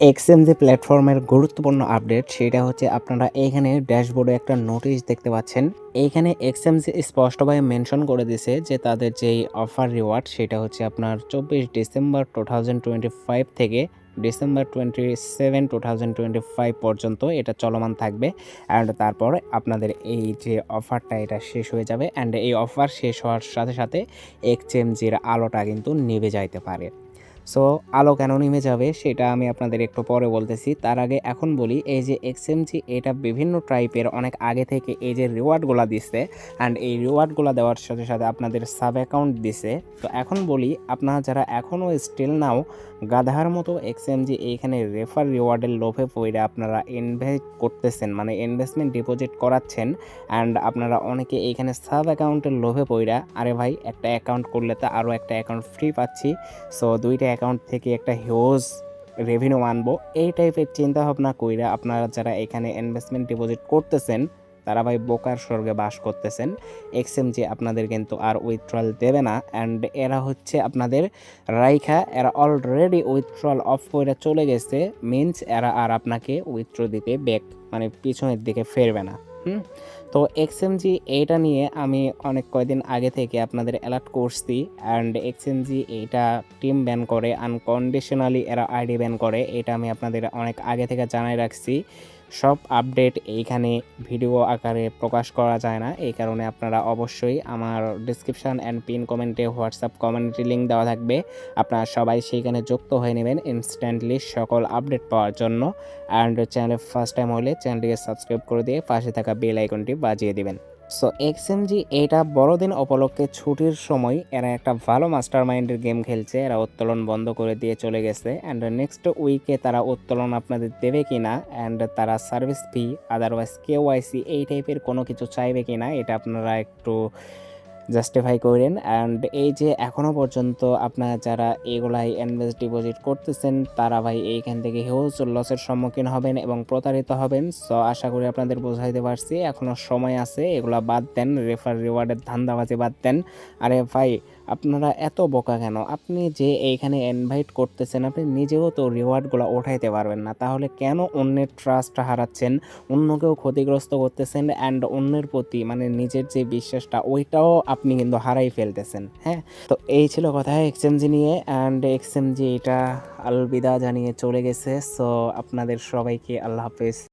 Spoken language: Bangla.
এক্সএমজি প্ল্যাটফর্মের গুরুত্বপূর্ণ আপডেট সেটা হচ্ছে আপনারা এইখানে ড্যাশবোর্ডে একটা নোটিশ দেখতে পাচ্ছেন। এইখানে এক্সএমজি স্পষ্টভাবে মেনশন করে দিছে যে তাদের যেই অফার রিওয়ার্ড সেটা হচ্ছে আপনার চব্বিশ December two thousand twenty five থেকে December twenty seven two thousand twenty five পর্যন্ত এটা চলমান থাকবে। অ্যান্ড তারপর আপনাদের এই যে অফারটা এটা শেষ হয়ে যাবে। অ্যান্ড এই অফার শেষ হওয়ার সাথে সাথে এক্সএমজির আলোটা কিন্তু নিভে যাইতে পারে। সো আলো কেন নেমে যাবে সেটা আমি আপনাদের একটু পরে বলতেছি। তার আগে এখন বলি, এই যে এক্সএমজি এটা বিভিন্ন টাইপের অনেক আগে থেকে এই যে রিওয়ার্ডগুলো দিচ্ছে অ্যান্ড এই রিওয়ার্ডগুলো দেওয়ার সাথে সাথে আপনাদের সাব অ্যাকাউন্ট দিছে। তো এখন বলি, আপনারা যারা এখনও স্টিল নাও গাধার মতো এক্সএমজি এইখানে রেফার রিওয়ার্ডের লোভে পড়ে আপনারা ইনভেস্ট করতেছেন মানে ইনভেস্টমেন্ট ডিপোজিট করাচ্ছেন অ্যান্ড আপনারা অনেকে এইখানে সাব অ্যাকাউন্টের লোভে পড়া আরে ভাই, একটা অ্যাকাউন্ট করলে তো আরও একটা অ্যাকাউন্ট ফ্রি পাচ্ছি। সো দুইটা অ্যাকাউন্ট থেকে একটা হিউজ রেভিনিউ আনব। এই টাইপের চিন্তা ভাবনা কইরা আপনারা যারা এখানে ইনভেস্টমেন্ট ডিপোজিট করতেছেন, তারা ভাই বোকার স্বর্গে বাস করতেছেন। এক্সএম যে আপনাদের কিন্তু আর উইথড্রল দেবে না। অ্যান্ড এরা হচ্ছে আপনাদের রাইখা, এরা অলরেডি উইথড্রল অফ করে চলে গেছে। মিনস এরা আর আপনাকে উইথড্র দিতে ব্যাক মানে পিছনের দিকে ফেরবে না। তো এক্সএমজি এইটা নিয়ে আমি অনেক কয়দিন আগে থেকে আপনাদের অ্যালার্ট করছি অ্যান্ড এক্সএমজি এইটা টিম ব্যান করে আনকন্ডিশনালি এরা আইডি ব্যান করে, এটা আমি আপনাদের অনেক আগে থেকে জানাই রাখছি। সব আপডেট এইখানে ভিডিও আকারে প্রকাশ করা যায় না। এই কারণে আপনারা অবশ্যই আমার ডিসক্রিপশান অ্যান্ড পিন কমেন্টে হোয়াটসঅ্যাপ কমিউনিটি লিঙ্ক দেওয়া থাকবে। আপনারা সবাই সেইখানে যুক্ত হয়ে নেবেন ইনস্ট্যান্টলি সকল আপডেট পাওয়ার জন্য। অ্যান্ড চ্যানেলে ফার্স্ট টাইম হলে চ্যানেলটিকে সাবস্ক্রাইব করে দিয়ে পাশে থাকা বেল আইকনটি বাজিয়ে দিবেন। সো এক্সএমজি এটা বড়দিন উপলক্ষে ছুটির সময় এরা একটা ভালো মাস্টার মাইন্ডের গেম খেলছে। এরা উত্তোলন বন্ধ করে দিয়ে চলে গেছে। অ্যান্ড নেক্সট উইকে তারা উত্তোলন আপনাদের দেবে কি না অ্যান্ড তারা সার্ভিস ফি আদারওয়াইজ কেওয়াইসি এই টাইপের কোনো কিছু চাইবে কি না এটা আপনারা একটু জাস্টিফাই করেন অ্যান্ড এই যে এখনও পর্যন্ত আপনারা যারা এগুলাই ইনভেস্ট ডিপোজিট করতেছেন, তারা ভাই এইখান থেকে হিউজ লসের সম্মুখীন হবেন এবং প্রতারিত হবেন। সো আশা করি আপনাদের বোঝাইতে পারছি এখনও সময় আছে, এগুলা বাদ দেন রেফার রিওয়ার্ডের ধান্দাবাজি বাদ দেন। আরে ভাই, আপনারা এত বোকা কেন? আপনি যে এইখানে ইনভাইট করতেছেন, আপনি নিজেও তো রিওয়ার্ডগুলো ওঠাইতে পারবেন না। তাহলে কেন অন্যের ট্রাস্ট হারাচ্ছেন? অন্যকেও ক্ষতিগ্রস্ত করতেছেন অ্যান্ড অন্যের প্রতি মানে নিজের যে বিশ্বাসটা, ওইটাও আপনি কিন্তু হারাই ফেলতেছেন হ্যাঁ? তো এই ছিল কথা এক্সচেঞ্জি নিয়ে অ্যান্ড এক্সচেঞ্জি এটা আলবিদা জানিয়ে চলে গেছে। সো আপনাদের সবাইকে আল্লাহ হাফেজ।